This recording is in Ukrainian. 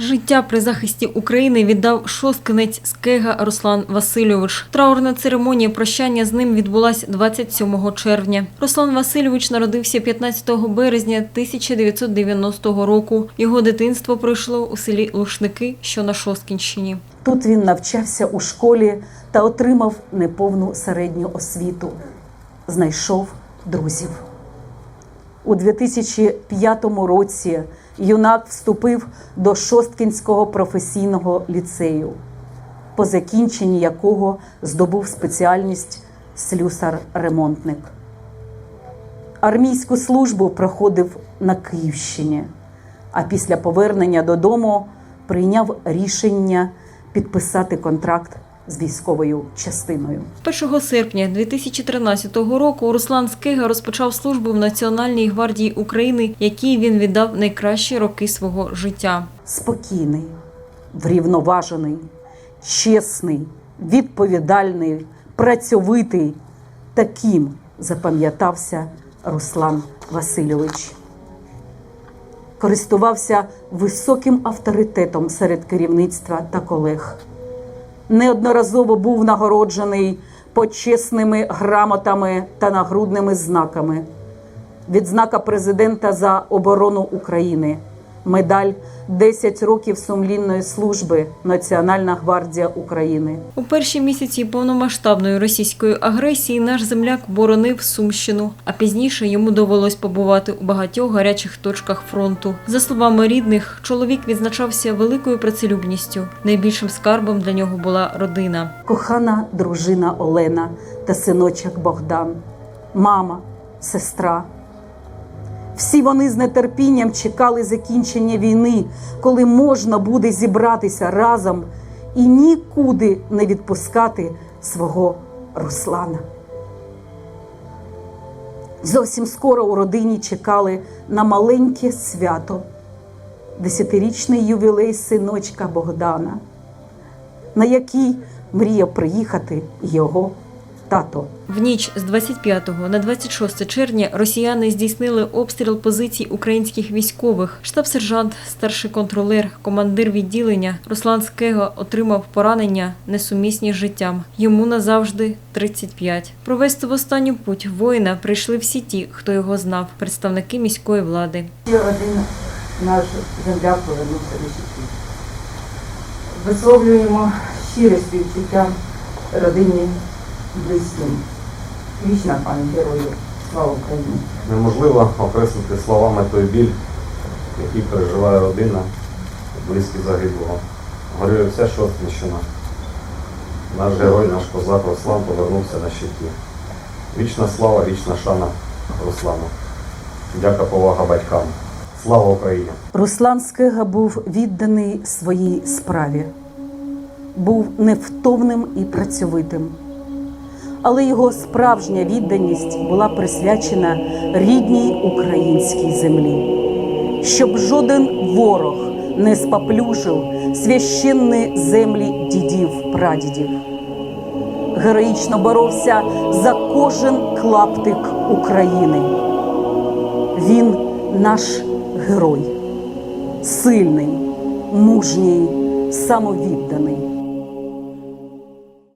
Життя при захисті України віддав шосткинець Скега Руслан Васильович. Траурна церемонія прощання з ним відбулась 27 червня. Руслан Васильович народився 15 березня 1990 року. Його дитинство пройшло у селі Лушники, що на Шосткінщині. Тут він навчався у школі та отримав неповну середню освіту. Знайшов друзів. У 2005 році юнак вступив до Шосткінського професійного ліцею, по закінченні якого здобув спеціальність слюсар-ремонтник. Армійську службу проходив на Київщині, а після повернення додому прийняв рішення підписати контракт з військовою частиною. 1 серпня 2013 року Руслан Скига розпочав службу в Національній гвардії України, якій він віддав найкращі роки свого життя. Спокійний, врівноважений, чесний, відповідальний, працьовитий. Таким запам'ятався Руслан Васильович. Користувався високим авторитетом серед керівництва та колег. Неодноразово був нагороджений почесними грамотами та нагрудними знаками. Відзнака президента за оборону України, медаль 10 років сумлінної служби Національна гвардія України. У перші місяці повномасштабної російської агресії наш земляк боронив Сумщину, а пізніше йому довелось побувати у багатьох гарячих точках фронту. За словами рідних, чоловік відзначався великою працелюбністю. Найбільшим скарбом для нього була родина. Кохана дружина Олена та синочок Богдан, мама, сестра. Всі вони з нетерпінням чекали закінчення війни, коли можна буде зібратися разом і нікуди не відпускати свого Руслана. Зовсім скоро у родині чекали на маленьке свято, десятирічний ювілей синочка Богдана, на який мріяв приїхати його тато. В ніч з 25 на 26 червня росіяни здійснили обстріл позицій українських військових. Штаб-сержант, старший контролер, командир відділення Руслан Скега отримав поранення несумісні з життям. Йому назавжди 35. Провести в останню путь воїна прийшли всі ті, хто його знав, представники міської влади. Ще один наш земляк повернувся до життя. Висловлюємо щире співчуття родині близьким. Вічна пам'ять герою. Слава Україні! Неможливо окреслити словами той біль, який переживає родина, близькі загиблого. Горює вся Шостинщина. Наш герой, наш козак Руслан повернувся на щиті. Вічна слава, вічна шана Руслану. Дяка, повага батькам. Слава Україні! Руслан Скега був відданий своїй справі, був невтомним і працьовитим. Але його справжня відданість була присвячена рідній українській землі, щоб жоден ворог не споплюжив священні землі дідів прадідів. Героїчно боровся за кожен клаптик України. Він наш герой, сильний, мужній, самовідданий.